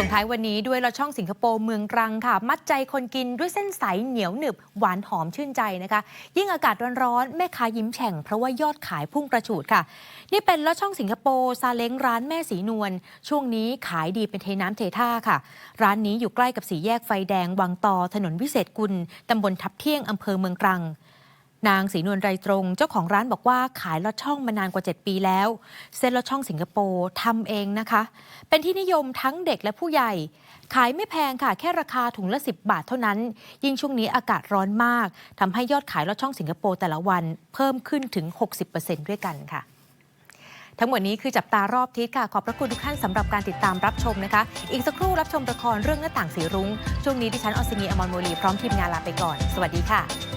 ส่งท้ายวันนี้ด้วยลอดช่องสิงคโปร์เมืองตรังค่ะ มัดใจคนกินด้วยเส้นใสเหนียวหนึบ หวานหอมชื่นใจนะคะ ยิ่งอากาศร้อนๆแม่ค้ายิ้มแฉ่งเพราะว่ายอดขายพุ่งกระฉูดค่ะ นี่เป็นลอดช่องสิงคโปร์ซาเล้งร้านแม่สีนวลช่วงนี้ขายดีเป็นเทน้ำเทท่าค่ะ ร้านนี้อยู่ใกล้กับสี่แยกไฟแดงวังตอถนนวิเศษกุลตำบลทับเที่ยงอำเภอเมืองตรัง นางศรีนวลไรตรง เจ้าของร้านบอกว่าขายลอดช่องมานานกว่า 7 ปีแล้ว เส้นลอดช่องสิงคโปร์ทำเองนะคะ เป็นที่นิยมทั้งเด็กและผู้ใหญ่ ขายไม่แพงค่ะ แค่ราคาถุงละ 10 บาทเท่านั้น ยิ่งช่วงนี้อากาศร้อนมากทำให้ยอดขายลอดช่องสิงคโปร์แต่ละวันเพิ่มขึ้นถึง 60%ด้วยกันค่ะทั้งหมดนี้คือจับตารอบทิศค่ะ ขอบพระคุณทุกท่านสำหรับการติดตามรับชมนะคะ อีกสักครู่รับชมละครเรื่องหน้าต่างสีรุ้ง ช่วงนี้ดิฉันออสินีอมรโมลีพร้อมทีมงานลาไปก่อน สวัสดีค่ะ